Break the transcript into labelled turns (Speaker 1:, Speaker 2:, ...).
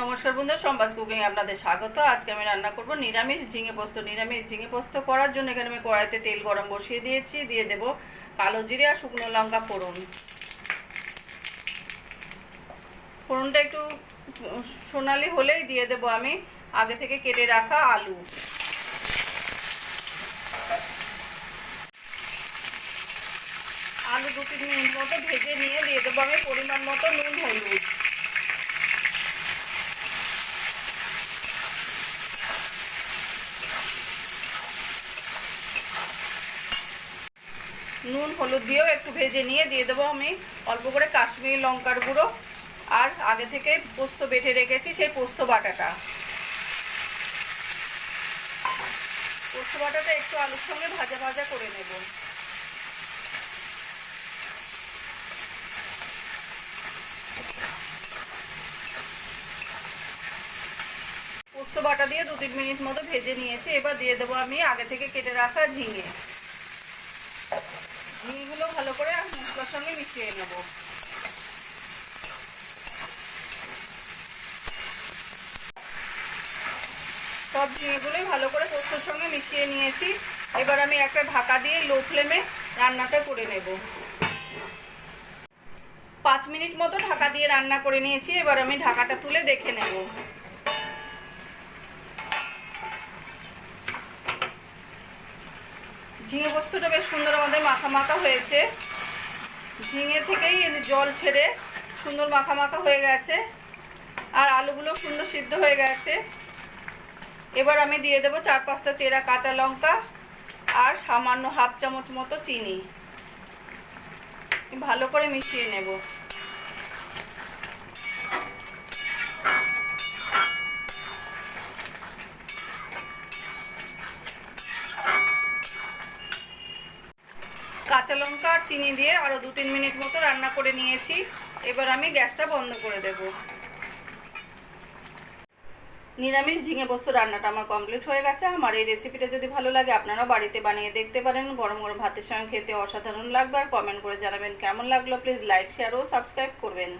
Speaker 1: নমস্কার বন্ধু সম্বাস কুকিং আপনাদের স্বাগত। আজকে আমি রান্না করব নিরামিষ ঝিঙে পোস্ত। নিরামিষ ঝিঙে পোস্ত করার জন্য এখানে আমি কড়াইতে তেল গরম বসিয়ে দিয়েছি। দিয়ে দেব কালো জিরে আর শুকনো লঙ্কা ফোড়ন। ফোড়নটা একটু সোনালি হলেই দিয়ে দেব আমি। আগে থেকে কেটে রাখা আলু। আলু দু তিন মিনিট মতো ভেজে নিয়ে দিয়ে দেবো আমি পরিমাণ মতো নুন হলুদ। নুন, হলুদ দিয়েও একটু ভেজে নিয়ে দিয়ে দেবো আমি। অল্প করে কাশ্মীরি লঙ্কার গুঁড়ো। আর আগে থেকে পোস্ত বেটে রেখেছি সেই পোস্ত বাটাটা। পোস্ত বাটাটা একটু আলুর সঙ্গে ভাজা ভাজা করে নেব। পোস্ত বাটা দিয়ে দু তিন মিনিট মতো ভেজে নিয়েছি। এবার দিয়ে দেবো আমি আগে থেকে কেটে রাখা ঝিঙে। ঝিঙেগুলো ভালো করে মশলার সঙ্গে মিশিয়ে নেব। সব ঝিঙেগুলোই ভালো করে পোস্তর সঙ্গে মিশিয়ে নিয়েছি। এবার আমি একটা ঢাকা দিয়ে লো ফ্লেমে রান্নাটা করে নেব। পাঁচ মিনিট মতো ঢাকা দিয়ে রান্না করে নিয়েছি। এবার আমি ঢাকাটা তুলে দেখে নেব। ঝিঙে পোস্তটা বেশ সুন্দর আমাদের মাখা মাখা হয়েছে। ঝিঙে থেকেই জল ছেড়ে সুন্দর মাখা মাখা হয়ে গেছে। আর আলুগুলো সুন্দর সিদ্ধ হয়ে গেছে। এবার আমি দিয়ে দেবো চার পাঁচটা চেরা কাঁচা লঙ্কা আর সামান্য হাফ চামচ মতো চিনি। ভালো করে মিশিয়ে নেব। কাঁচা লঙ্কা আর চিনি দিয়ে আরও দু তিন মিনিট মতো রান্না করে নিয়েছি। এবার আমি গ্যাসটা বন্ধ করে দেব। নিরামিষ ঝিঙে বস্তু রান্নাটা আমার কমপ্লিট হয়ে গেছে। আমার এই রেসিপিটা যদি ভালো লাগে, আপনারাও বাড়িতে বানিয়ে দেখতে পারেন। গরম গরম ভাতের সঙ্গে খেতে অসাধারণ লাগবে। আর কমেন্ট করে জানাবেন কেমন লাগল? প্লিজ লাইক শেয়ার ও সাবস্ক্রাইব করবেন।